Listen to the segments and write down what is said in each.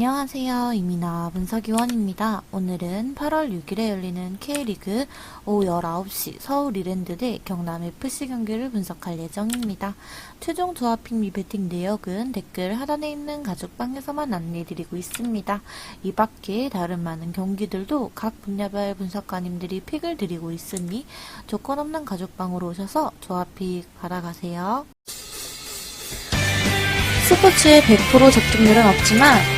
안녕하세요. 이민아 분석위원입니다. 오늘은 8월 6일에 열리는 K리그 오후 19시 서울 이랜드 대 경남 FC 경기를 분석할 예정입니다. 최종 조합픽 미 배팅 내역은 댓글 하단에 있는 가족방에서만 안내드리고 있습니다. 이 밖에 다른 많은 경기들도 각 분야별 분석가님들이 픽을 드리고 있으니 조건 없는 가족방으로 오셔서 조합픽 받아가세요. 스포츠에 100% 적중률은 없지만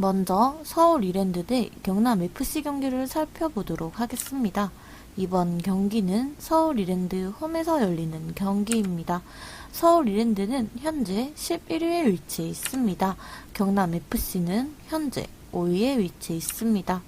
먼저 서울 이랜드 대 경남 FC 경기를 살펴보도록 하겠습니다. 이번 경기는 서울 이랜드 홈에서 열리는 경기입니다. 서울 이랜드는 현재 11위에 위치해 있습니다. 경남 FC는 현재 5위에 위치해 있습니다.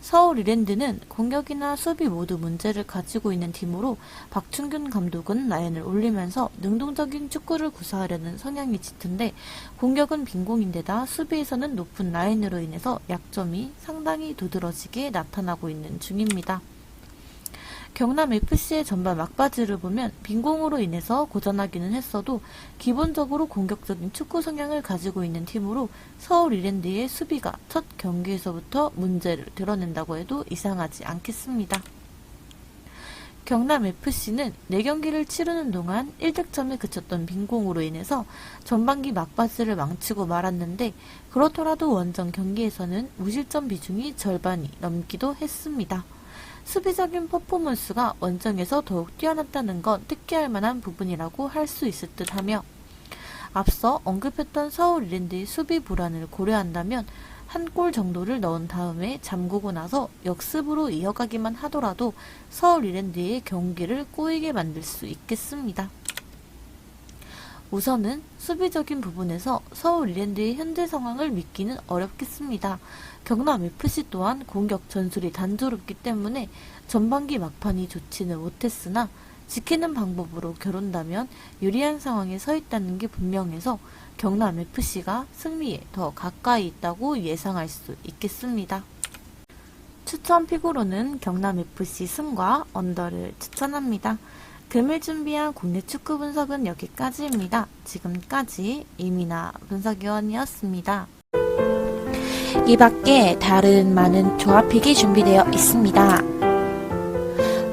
서울 이랜드는 공격이나 수비 모두 문제를 가지고 있는 팀으로 박충균 감독은 라인을 올리면서 능동적인 축구를 구사하려는 성향이 짙은데 공격은 빈공인데다 수비에서는 높은 라인으로 인해서 약점이 상당히 두드러지게 나타나고 있는 중입니다. 경남 FC의 전반 막바지를 보면 빈공으로 인해서 고전하기는 했어도 기본적으로 공격적인 축구 성향을 가지고 있는 팀으로 서울 이랜드의 수비가 첫 경기에서부터 문제를 드러낸다고 해도 이상하지 않겠습니다. 경남 FC는 4경기를 치르는 동안 1득점에 그쳤던 빈공으로 인해서 전반기 막바지를 망치고 말았는데 그렇더라도 원정 경기에서는 무실점 비중이 절반이 넘기도 했습니다. 수비적인 퍼포먼스가 원정에서 더욱 뛰어났다는 건 특기할 만한 부분이라고 할 수 있을 듯 하며 앞서 언급했던 서울 이랜드의 수비 불안을 고려한다면 한 골 정도를 넣은 다음에 잠그고 나서 역습으로 이어가기만 하더라도 서울 이랜드의 경기를 꼬이게 만들 수 있겠습니다. 우선은 수비적인 부분에서 서울 이랜드의 현재 상황을 믿기는 어렵겠습니다. 경남 FC 또한 공격 전술이 단조롭기 때문에 전반기 막판이 좋지는 못했으나 지키는 방법으로 겨룬다면 유리한 상황에 서 있다는 게 분명해서 경남 FC가 승리에 더 가까이 있다고 예상할 수 있겠습니다. 추천 픽으로는 경남 FC 승과 언더를 추천합니다. 금일 준비한 국내 축구 분석은 여기까지입니다. 지금까지 이민아 분석위원이었습니다. 이 밖에 다른 많은 조합픽이 준비되어 있습니다.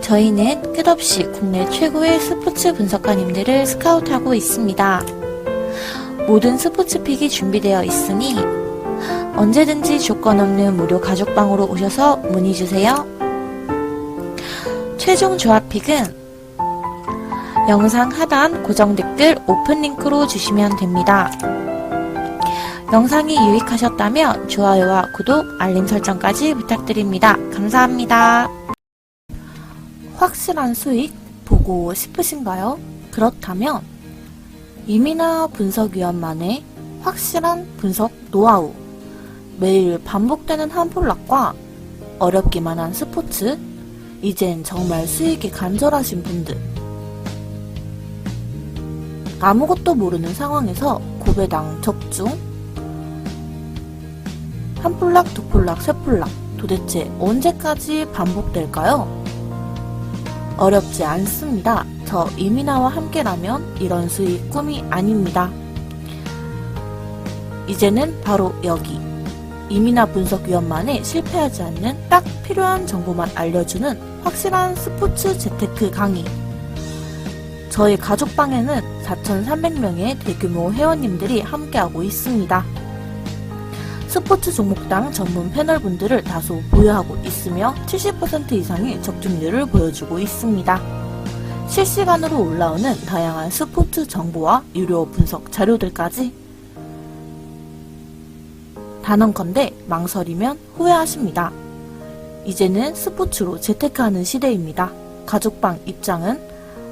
저희는 끝없이 국내 최고의 스포츠 분석가님들을 스카우트하고 있습니다. 모든 스포츠 픽이 준비되어 있으니 언제든지 조건 없는 무료 가족방으로 오셔서 문의주세요. 최종 조합픽은 영상 하단 고정 댓글 오픈 링크로 주시면 됩니다. 영상이 유익하셨다면 좋아요와 구독, 알림 설정까지 부탁드립니다. 감사합니다. 확실한 수익 보고 싶으신가요? 그렇다면 이민아 분석위원만의 확실한 분석 노하우 매일 반복되는 한 폴락과 어렵기만 한 스포츠 이젠 정말 수익이 간절하신 분들 아무것도 모르는 상황에서 고배당 적중 한 폴락, 두 폴락, 세 폴락 도대체 언제까지 반복될까요? 어렵지 않습니다. 저 이민아와 함께라면 이런 수익 꿈이 아닙니다. 이제는 바로 여기 이민아 분석위원만의 실패하지 않는 딱 필요한 정보만 알려주는 확실한 스포츠 재테크 강의 저희 가족방에는 4,300명의 대규모 회원님들이 함께하고 있습니다. 스포츠 종목당 전문 패널분들을 다수 보유하고 있으며 70% 이상의 적중률을 보여주고 있습니다. 실시간으로 올라오는 다양한 스포츠 정보와 유료 분석 자료들까지 단언컨대 망설이면 후회하십니다. 이제는 스포츠로 재테크하는 시대입니다. 가족방 입장은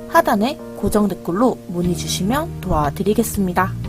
하단에 고정 댓글로 문의 주시면 도와드리겠습니다.